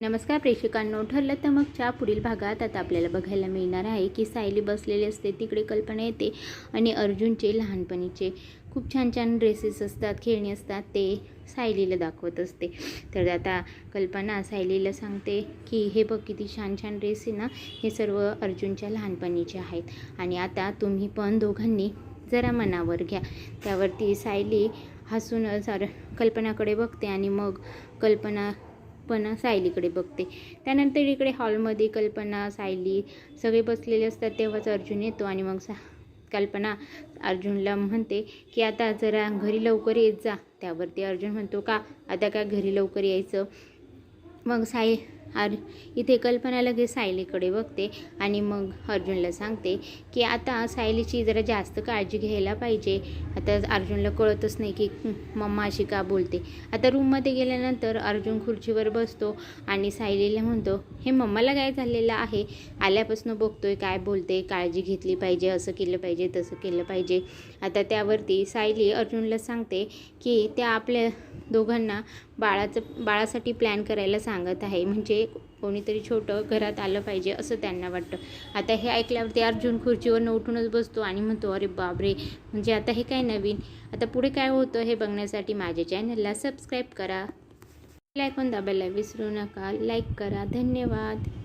नमस्कार प्रेक्षकांनो ठरलं तर मगच्या पुढील भागात आता आपल्याला बघायला मिळणार आहे की सायली बसलेली असते तिकडे कल्पना येते आणि अर्जुनचे लहानपणीचे खूप छान छान ड्रेसेस असतात खेळणी असतात ते सायलीला दाखवत असते. तर आता कल्पना सायलीला सांगते की हे बघ किती छान छान ड्रेस आहे ना हे सर्व अर्जुनच्या लहानपणीचे आहेत. आणि आता तुम्ही पण दोघांनी जरा मनावर घ्या. त्यावरती सायली हसून सार कल्पनाकडे बघते आणि मग कल्पना पण सायलीकडे बघते. त्यानंतर इकडे हॉलमध्ये कल्पना सायली सगळे बसलेले असतात. तेव्हाच अर्जुन येतो आणि मग सा कल्पना अर्जुनला म्हणते की आता जरा घरी लवकर येत जा. त्यावरती अर्जुन म्हणतो का? आता काय घरी लवकर यायचं? मग साई अर इथे कल्पना लगेच सायलीकडे बघते आणि मग अर्जुनला सांगते की आता सायलीची जरा जास्त काळजी घ्यायला पाहिजे. आता अर्जुनला कळतच नाही की मम्मा अशी का बोलते. आता रूममध्ये गेल्यानंतर अर्जुन खुर्चीवर बसतो आणि सायलीला म्हणतो हे मम्माला काय झालेलं आहे? आल्यापासून बघतोय काय बोलते काळजी घेतली पाहिजे असं केलं पाहिजे तसं केलं पाहिजे. आता त्यावरती सायली अर्जुनला सांगते की त्या आपल्या दोघांना बाळाचं बाळासाठी प्लॅन करायला सांगत आहे. म्हणजे कोणीतरी छोटं घरात आलं पाहिजे असं त्यांना वाटतं. आता हे ऐकल्यावरती अर्जुन खुर्चीवरनं उठूनच बसतो आणि म्हणतो अरे बापरे! म्हणजे आता हे काय नवीन? आता पुढे काय होतं हे बघण्यासाठी माझ्या चॅनलला सबस्क्राईब करा. लाईक दाबायला विसरू नका. लाईक करा. धन्यवाद.